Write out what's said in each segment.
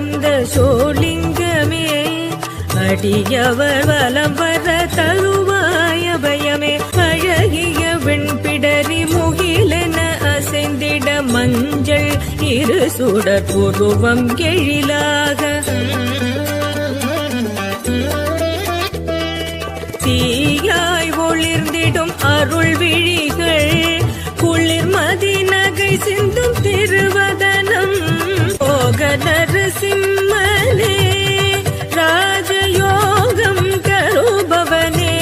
வந்த சோழிங்கமே அடியவர் வலம் வர தருவாய பயமே அழகிய வெண்பிடரி முகிலென அசைந்திட மஞ்சள் இரு சுடர் உருவம் எழிலாக. தீயாய் ஒளிர்ந்திடும் அருள் விழிகள் குளிர்மதி நகை சிந்தும் திருவதனம். போகதர் नरसिंहने राजयोगं करुभवने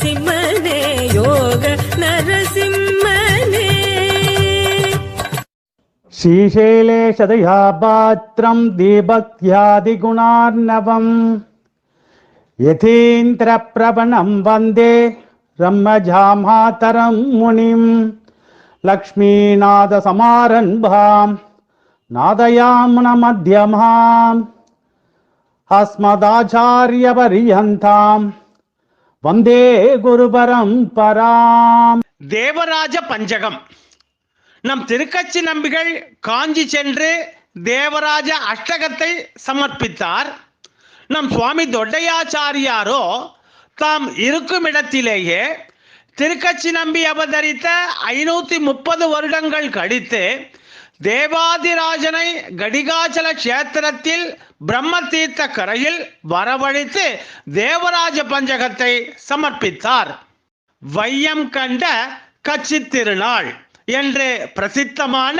सिंहने योग नरसिंहने श्रीशैले शतया पात्रं दीभक्त्यादिगुणार्णवम् यथीन्द्रप्रवणं वन्दे ब्रह्मजामातरं मुनिं लक्ष्मीनाथसमारम्भाम् నాదయామున మధ్యమాం வந்தே వందే గురుపరంపరాం தேவராஜ பஞ்சகம். நம் திருக்கட்சி நம்பிகள் காஞ்சி சென்று தேவராஜ அஷ்டகத்தை சமர்ப்பித்தார். நம் சுவாமி தொட்டையாச்சாரியாரோ தாம் இருக்கும் இடத்திலேயே திருக்கட்சி நம்பி அவதரித்த ஐநூற்றி முப்பது வருடங்கள் கழித்து தேவாதிராஜனை கடிகாச்சல கஷேத்திரத்தில் பிரம்ம தீர்த்த கரையில் வரவழைத்து தேவராஜ பஞ்சகத்தை சமர்ப்பித்தார். வையம் கண்ட கட்சி திருநாள் என்று பிரசித்தமான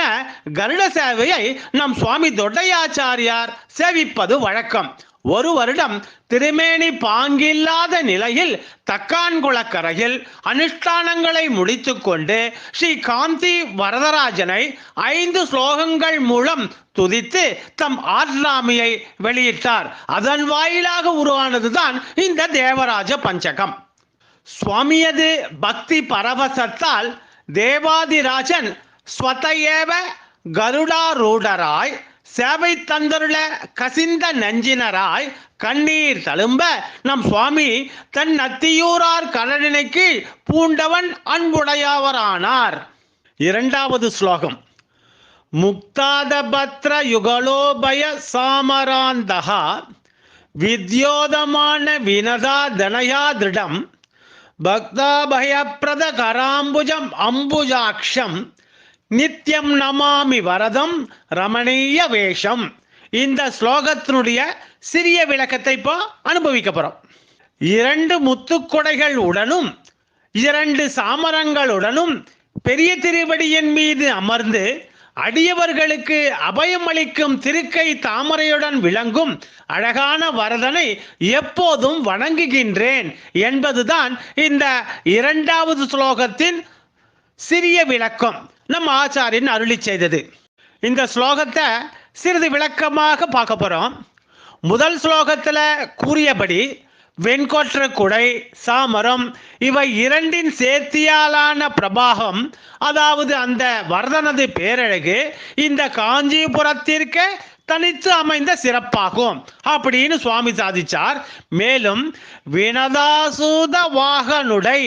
கருட சேவையை நம் சுவாமி தொட்டையாச்சாரியார் சேவிப்பது வழக்கம். ஒரு வருடம் திருமேனி பாங்கில்லாத நிலையில் தக்கான்குளக்கரையில் அனுஷ்டானங்களை முடித்துக்கொண்டு ஸ்ரீ காந்தி வரதராஜனை ஐந்து ஸ்லோகங்கள் மூலம் துதித்து தம் ஆர்லாமியை வெளியிட்டார். அதன் வாயிலாக உருவானதுதான் இந்த தேவராஜ பஞ்சகம். சுவாமியது பக்தி பரவசத்தால் தேவாதிராஜன் ஸ்வதையேவ கருடாரூடராய் சேவை தந்தருள கசிந்த நஞ்சினராய் கண்ணீர் தழும்ப நம் சுவாமி தன் நத்தியூரார் கடலினைக்கு பூண்டவன் அன்புடையவரானார். இரண்டாவது ஸ்லோகம். முக்தாதபத்ர யுகலோபய சாமராந்தகா வித்யோதமான வினதா தனயா திருடம் பக்தாபயப்பிரத கராம்புஜம் அம்புஜாக்ஷம் நித்யம் நமாமி வரதம் ரமணீய வேஷம். இந்த ஸ்லோகத்தினுடைய சிறிய விளக்கத்தை இப்போ அனுபவிக்க போறோம். இரண்டு முத்துக்கொடைகள் உடனும் இரண்டு சாமரங்களுடனும் பெரிய திருவடியின் மீது அமர்ந்து அடியவர்களுக்கு அபயம் அளிக்கும் திருக்கை தாமரையுடன் விளங்கும் அழகான வரதனை எப்போதும் வணங்குகின்றேன் என்பதுதான் இந்த இரண்டாவது ஸ்லோகத்தின் சிறிய விளக்கம். நம் ஆச்சாரியன் அருளி செய்தது. இந்த ஸ்லோகத்தை சிறிது விளக்கமாக பார்க்க போறோம். முதல் ஸ்லோகத்தில் கூறியபடி வெண்கொற்ற குடை சாமரம் இவை இரண்டின் சேர்த்தியாலான பிரபாகம். அதாவது அந்த வரதனது பேரழகு இந்த காஞ்சிபுரத்திற்கு தனித்து அமைந்த சிறப்பாகும். அப்படின்னு சுவாமி சாதிச்சார். மேலும் வினதாசூத வாகனுடை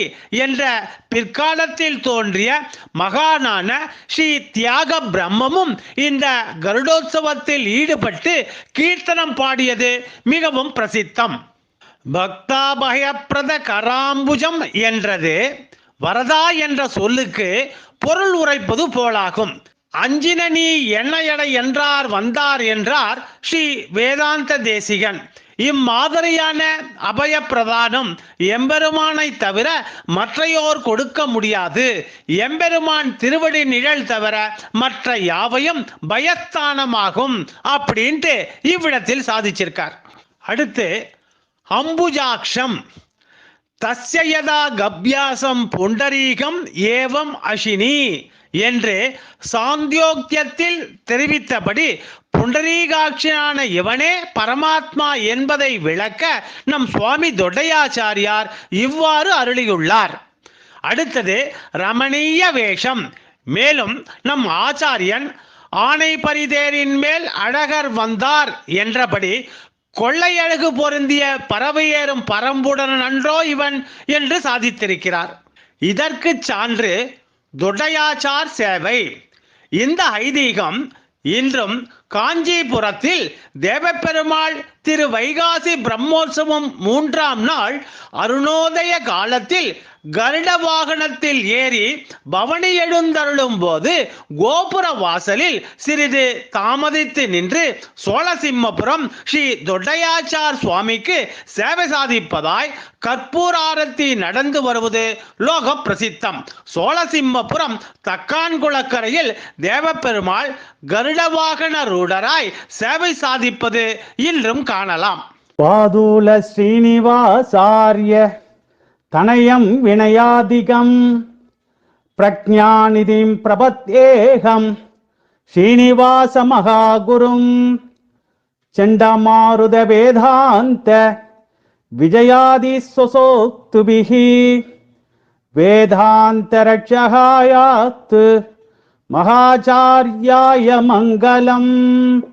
என்ற பிற்காலத்தில் தோன்றிய மகானான ஸ்ரீ தியாக பிரம்மமும் இந்த கருடோத்சவத்தில் ஈடுபட்டு கீர்த்தனம் பாடியது மிகவும் பிரசித்தம். பக்தாபயப்பிரத கராம்புஜம் என்றது வரதா என்ற சொல்லுக்கு பொருள் உரைப்பது போலாகும். அஞ்சினி என்ன எடை என்றார் வந்தார் என்றார் ஸ்ரீ வேதாந்த தேசிகன். இம்மாதிரியான அபய பிரதானம் எம்பெருமானை தவிர மற்றையோர் கொடுக்க முடியாது. எம்பெருமான் திருவடி நிழல் தவிர மற்ற யாவையும் பயஸ்தானமாகும் அப்படின்ட்டு இவ்விடத்தில் சாதிச்சிருக்கார். அடுத்து அம்புஜாக்ஷம். தஸ்யதா கப்யாசம் புண்டரீகம் ஏவம் அஷினி. என்று சாந்தியோக்கியத்தில் தெரிவித்தபடி புண்டரீகாட்சியான இவனே பரமாத்மா என்பதை விளக்க நம் சுவாமி தொடையாச்சாரியார் இவ்வாறு அருளியுள்ளார். அடுத்தது ரமணீய வேஷம். மேலும் நம் ஆச்சாரியன் ஆணை பரிதேரின் மேல் அழகர் வந்தார் என்றபடி கொள்ளையழகு பொருந்திய பறவையேறும் பரம்புடன் நன்றோ இவன் என்று சாதித்திருக்கிறார். இதற்கு சான்று தொடையாச்சார் சேவை. இந்த ஐதீகம் இன்றும் காஞ்சிபுரத்தில் தேவப்பெருமாள் திரு வைகாசி பிரம்மோற்சவம் மூன்றாம் நாள் அருணோதய காலத்தில் கருட வாகனத்தில் ஏறி பவனி எழுந்தருளும் போது கோபுர வாசலில் சிறிது தாமதித்து நின்று சோழசிம்மபுரம் ஸ்ரீ தொட்டையாச்சார் சுவாமிக்கு சேவை சாதிப்பதாய் கற்பூராரத்தி நடந்து வருவது லோக பிரசித்தம் சோழசிம்மபுரம் தக்கான் குளக்கரையில் தேவப்பெருமாள் கருட வாகன சீடராய் சேவை சாதிப்பது இன்றும் காணலாம். பாதூல ஸ்ரீனிவாசாரிய தனயம் வினயாதிகம். பிரஜாநிதிம் பிரபத்தேகம் ஸ்ரீனிவாச மகாகுரும். செண்டமாருத வேதாந்த. விஜயாதி சொசோக்துபிகி வேதாந்தரட்சகாயாத்து மகாச்சாரியாய மங்களம்.